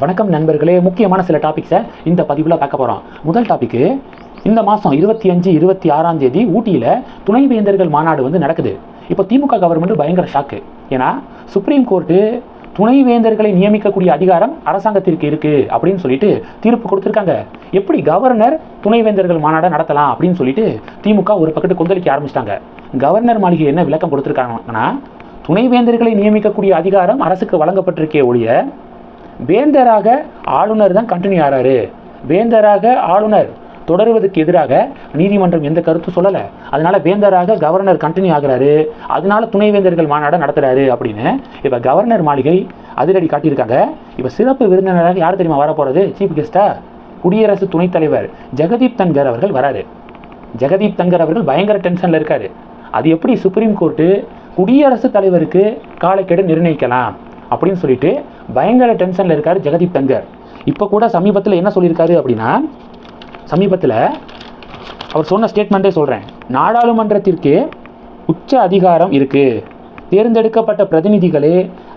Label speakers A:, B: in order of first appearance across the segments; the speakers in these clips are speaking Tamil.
A: வணக்கம் நண்பர்களே. முக்கியமான சில டாபிக்ஸை இந்த பதிவில் பார்க்க போகிறோம் முதல் டாபிக்கு இந்த மாதம் இருபத்தி அஞ்சு இருபத்தி ஆறாம் தேதி ஊட்டியில் துணைவேந்தர்கள் மாநாடு வந்து நடக்குது. இப்போ திமுக கவர்மெண்ட் பயங்கர ஷாக்கு ஏன்னா சுப்ரீம் கோர்ட்டு துணைவேந்தர்களை நியமிக்கக்கூடிய அதிகாரம் அரசாங்கத்திற்கு இருக்குது அப்படின்னு சொல்லிட்டு தீர்ப்பு கொடுத்துருக்காங்க. எப்படி கவர்னர் துணைவேந்தர்கள் மாநாடை நடத்தலாம் அப்படின்னு சொல்லிட்டு திமுக ஒரு பக்கத்து கொந்தளிக்க ஆரம்பிச்சிட்டாங்க. கவர்னர் மாளிகை என்ன விளக்கம் கொடுத்துருக்காங்கன்னா துணைவேந்தர்களை நியமிக்கக்கூடிய அதிகாரம் அரசுக்கு வழங்கப்பட்டிருக்கே ஒழிய வேந்தராக ஆளுநர் தான் கண்டினியூ ஆகிறாரு வேந்தராக ஆளுநர் தொடருவதற்கு எதிராக நீதிமன்றம் எந்த கருத்தும் சொல்லலை. அதனால வேந்தராக கவர்னர் கண்டினியூ ஆகுறாரு. அதனால துணைவேந்தர்கள் மாநாடு நடத்துறாரு அப்படின்னு இப்போ கவர்னர் மாளிகை அதிரடி காட்டியிருக்காங்க. இப்போ சிறப்பு விருந்தினராக யார் தெரியுமா வரப்போகிறது போகிறது சீஃப் கெஸ்டா குடியரசு துணைத் தலைவர் ஜெகதீப் தன்கர் அவர்கள் வராரு. ஜெகதீப் தங்கர் அவர்கள் பயங்கர டென்ஷனில் இருக்காரு. அது எப்படி சுப்ரீம் கோர்ட்டு குடியரசுத் தலைவருக்கு காலக்கெடு நிர்ணயிக்கலாம்? அப்படின்னு சொல்லிட்டு பயங்கர டென்ஷனில் இருக்கார் ஜெகதீப் தங்கர். இப்போ கூட சமீபத்தில் என்ன சொல்லியிருக்காரு அப்படின்னா சமீபத்தில் அவர் சொன்ன ஸ்டேட்மெண்ட்டே சொல்கிறேன் நாடாளுமன்றத்திற்கு உச்ச அதிகாரம் இருக்குது தேர்ந்தெடுக்கப்பட்ட பிரதிநிதிகளே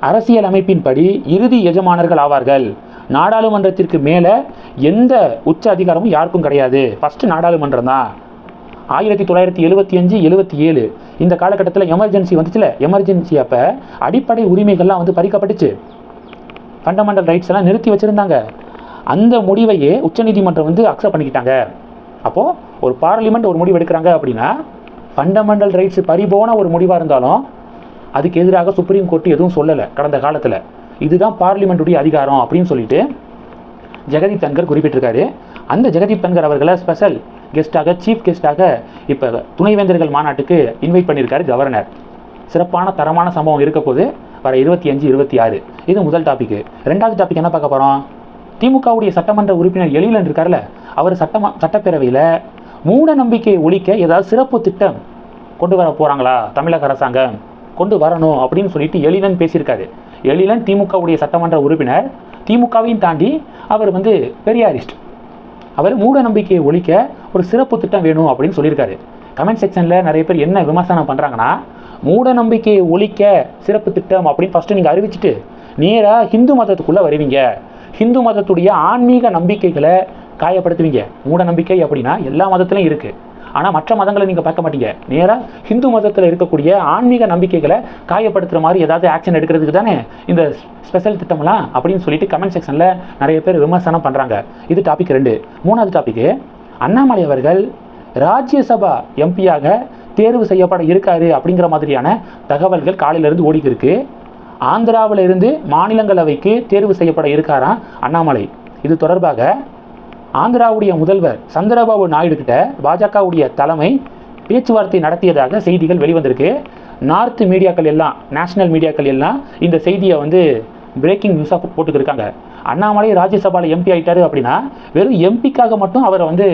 A: அரசியல் அமைப்பின்படி இறுதி எஜமானர்கள் ஆவார்கள். நாடாளுமன்றத்திற்கு மேலே எந்த உச்ச அதிகாரமும் யாருக்கும் கிடையாது. ஃபஸ்ட்டு நாடாளுமன்றம் தான். ஆயிரத்தி தொள்ளாயிரத்தி எழுபத்தி அஞ்சு எழுபத்தி ஏழு. இந்த காலகட்டத்தில் எமர்ஜென்சி வந்துச்சுல? எமர்ஜென்சி அப்போ அடிப்படை உரிமைகள்லாம் வந்து பறிக்கப்பட்டுச்சு. ஃபண்டமெண்டல் ரைட்ஸ் எல்லாம் நிறுத்தி வச்சுருந்தாங்க. அந்த முடிவையே உச்சநீதிமன்றம் வந்து அக்செப்ட் பண்ணிக்கிட்டாங்க. அப்போது ஒரு பார்லிமெண்ட் ஒரு முடிவு எடுக்கிறாங்க அப்படின்னா ஃபண்டமெண்டல் ரைட்ஸ் பறிபோன ஒரு முடிவாக இருந்தாலும் அதுக்கு எதிராக சுப்ரீம் கோர்ட் எதுவும் சொல்லலை கடந்த காலத்தில். இதுதான் பார்லிமெண்ட்டுடைய அதிகாரம் அப்படின்னு சொல்லிட்டு ஜெகதீப் தன்கர் குறிப்பிட்டிருக்காரு. அந்த ஜெகதீப் தன்கர் அவர்களை ஸ்பெஷல் கெஸ்ட்டாக சீஃப் கெஸ்ட்டாக இப்போ துணைவேந்தர்கள் மாநாட்டுக்கு இன்வைட் பண்ணியிருக்காரு கவர்னர் சிறப்பான தரமான சம்பவம் இருக்க போது வர இருபத்தி அஞ்சு இருபத்தி ஆறு. இது முதல் டாபிக் ரெண்டாவது டாபிக் என்ன பார்க்க போகிறோம் திமுகவுடைய சட்டமன்ற உறுப்பினர் எழிலன் இருக்கார்ல அவர் சட்டம சட்டப்பேரவையில் மூட நம்பிக்கையை ஒழிக்க ஏதாவது சிறப்பு திட்டம் கொண்டு வர போகிறாங்களா தமிழக அரசாங்கம் கொண்டு வரணும் அப்படின்னு சொல்லிட்டு எழிலன் பேசியிருக்காரு. எழிலன் திமுகவுடைய சட்டமன்ற உறுப்பினர். திமுகவையும் தாண்டி அவர் வந்து பெரியாரிஸ்ட். அவர் மூட நம்பிக்கையை ஒழிக்க ஒரு சிறப்பு திட்டம் வேணும் அப்படின்னு சொல்லியிருக்காரு. கமெண்ட் செக்ஷனில் நிறைய பேர் என்ன விமர்சனம் பண்ணுறாங்கன்னா மூட நம்பிக்கையை ஒழிக்க சிறப்பு திட்டம் அப்படின்னு ஃபஸ்ட்டு நீங்கள் அறிவிச்சிட்டு நேராக ஹிந்து மதத்துக்குள்ளே வருவீங்க. ஹிந்து மதத்துடைய ஆன்மீக நம்பிக்கைகளை காயப்படுத்துவீங்க. மூட நம்பிக்கை அப்படின்னா எல்லா மதத்துலையும் இருக்குது ஆனால் மற்ற மதங்களை நீங்கள் பார்க்க மாட்டீங்க. நேராக ஹிந்து மதத்தில் இருக்கக்கூடிய ஆன்மீக நம்பிக்கைகளை காயப்படுத்துகிற மாதிரி ஏதாவது ஆக்ஷன் எடுக்கிறதுக்கு தானே இந்த ஸ்பெஷல் திட்டம்லாம் அப்படின்னு சொல்லிட்டு கமெண்ட் செக்ஷனில் நிறைய பேர் விமர்சனம் பண்ணுறாங்க இது டாபிக் ரெண்டு. மூணாவது டாபிக்கு அண்ணாமலை அவர்கள் ராஜ்யசபா எம்பியாக தேர்வு செய்யப்பட இருக்காரு அப்படிங்கிற மாதிரியான தகவல்கள் காலையிலேருந்து ஓடிக்கு இருக்கு. ஆந்திராவில் இருந்து மாநிலங்களவைக்கு தேர்வு செய்யப்பட இருக்காராம் அண்ணாமலை. இது தொடர்பாக ஆந்திராவுடைய முதல்வர் சந்திரபாபு நாயுடு கிட்ட பாஜகவுடைய தலைமை பேச்சுவார்த்தை நடத்தியதாக செய்திகள் வெளிவந்திருக்கு. நார்த் மீடியாக்கள் எல்லாம் நேஷனல் மீடியாக்கள் எல்லாம் இந்த செய்தியை வந்து பிரேக்கிங் நியூஸாக போட்டுக்கிருக்காங்க. அண்ணாமலை ராஜ்யசபாவில் எம்பி ஆகிட்டாரு அப்படின்னா வெறும் எம்பிக்காக மட்டும் அவரை வந்து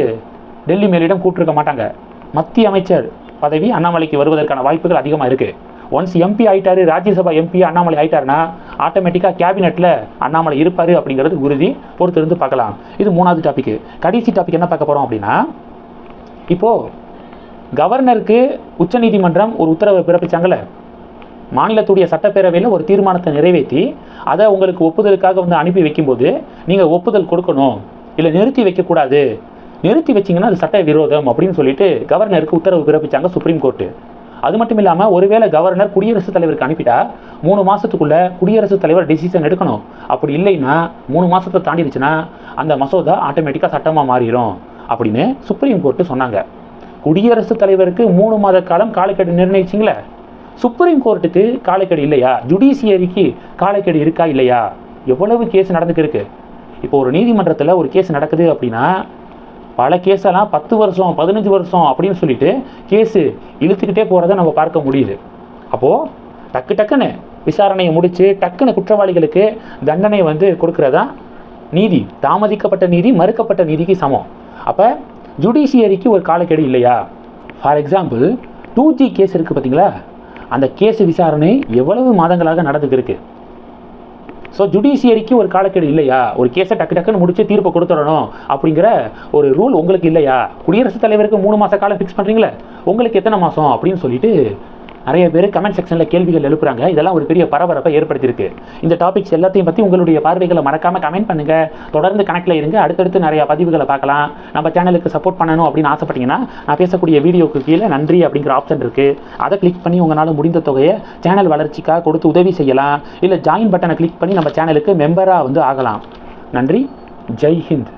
A: டெல்லி மேலிடம் கூப்பிட்டுருக்க மாட்டாங்க. மத்திய அமைச்சர் பதவி அண்ணாமலைக்கு வருவதற்கான வாய்ப்புகள் அதிகமாக இருக்குது ஒன்ஸ் எம்பி ஆயிட்டாரு ராஜ்யசபா எம்பி அண்ணாமலை ஆயிட்டாருன்னா ஆட்டோமேட்டிக்காக கேபினெட்டில் அண்ணாமலை இருப்பார் அப்படிங்கிறது உறுதி. பொறுத்திருந்து பார்க்கலாம். இது மூணாவது டாபிக் கடைசி டாபிக் என்ன பார்க்க போகிறோம் அப்படின்னா இப்போது கவர்னருக்கு உச்சநீதிமன்றம் ஒரு உத்தரவை பிறப்பிச்சாங்கல்ல? மாநிலத்துடைய சட்டப்பேரவையில் ஒரு தீர்மானத்தை நிறைவேற்றி அதை உங்களுக்கு ஒப்புதலுக்காக வந்து அனுப்பி வைக்கும்போது நீங்கள் ஒப்புதல் கொடுக்கணும். இல்லை நிறுத்தி வைக்கக்கூடாது. நிறுத்தி வச்சிங்கன்னா அது சட்ட விரோதம் அப்படின்னு சொல்லிட்டு கவர்னருக்கு உத்தரவு பிறப்பிச்சாங்க சுப்ரீம் கோர்ட்டு அது மட்டும் இல்லாமல் ஒருவேளை கவர்னர் குடியரசுத் தலைவருக்கு அனுப்பிட்டா மூணு மாதத்துக்குள்ள குடியரசுத் தலைவர் டிசிஷன் எடுக்கணும். அப்படி இல்லைன்னா மூணு மாதத்தை தாண்டிடுச்சுன்னா அந்த மசோதா ஆட்டோமேட்டிக்காக சட்டமாக மாறிடும் அப்படின்னு சுப்ரீம் கோர்ட்டு சொன்னாங்க. குடியரசுத் தலைவருக்கு மூணு மாத காலம் காலக்கெடு நிர்ணயிச்சிங்களே. சுப்ரீம் கோர்ட்டுக்கு காலக்கெடு இல்லையா? ஜுடிஷியரிக்கு காலக்கெடு இருக்கா இல்லையா? எவ்வளவு கேஸ் நடந்துக்கு இருக்குது இப்போ ஒரு நீதிமன்றத்தில் ஒரு கேஸ் நடக்குது அப்படின்னா பல கேஸெல்லாம் பத்து வருஷம் பதினஞ்சு வருஷம் அப்படின்னு சொல்லிட்டு கேஸு இழுத்துக்கிட்டே போகிறத நம்ம பார்க்க முடியுது. அப்போது டக்கு டக்குன்னு விசாரணையை முடித்து டக்குன்னு குற்றவாளிகளுக்கு தண்டனை வந்து கொடுக்குறதா? நீதி தாமதிக்கப்பட்ட நீதி மறுக்கப்பட்ட நீதிக்கு சமம். அப்போ ஜுடிஷியரிக்கு ஒரு காலக்கெடு இல்லையா? For example two G case இருக்குது பார்த்தீங்களா அந்த கேஸ் விசாரணை எவ்வளவு மாதங்களாக நடந்துக்கு ஸோ ஜுடிஷியரிக்கு ஒரு காலக்கெடு இல்லையா? ஒரு கேஸை டக்கு டக்குன்னு முடிச்சு தீர்ப்பை கொடுத்துடணும் அப்படிங்கிற ஒரு ரூல் உங்களுக்கு இல்லையா? குடியரசுத் தலைவருக்கு மூணு மாத காலம் ஃபிக்ஸ் பண்ணுறீங்களே உங்களுக்கு எத்தனை மாதம் அப்படின்னு சொல்லிட்டு நிறைய பேர் கமெண்ட் செக்ஷனில் கேள்விகள் எழுப்புறாங்க. இதெல்லாம் ஒரு பெரிய பரபரப்பை ஏற்படுத்தியிருக்கு. இந்த டாபிக்ஸ் எல்லாத்தையும் பற்றி உங்களுடைய பார்வைகளை மறக்காமல் கமெண்ட் பண்ணுங்கள் தொடர்ந்து கணக்கில் இருங்க. அடுத்தடுத்து நிறைய பதிவுகளை பார்க்கலாம். நம்ம சேனலுக்கு சப்போர்ட் பண்ணணும் அப்படின்னு ஆசைப்பட்டீங்கன்னா நான் பேசக்கூடிய வீடியோக்கு கீழே நன்றி அப்படிங்கிற ஆப்ஷன் இருக்குது அதை கிளிக் பண்ணி உங்களால் முடிந்த தொகையை சேனல் வளர்ச்சிக்காக கொடுத்து உதவி செய்யலாம். இல்லை ஜாயின் பட்டனை கிளிக் பண்ணி நம்ம சேனலுக்கு மெம்பராக வந்து ஆகலாம். நன்றி. ஜெய் ஹிந்த்.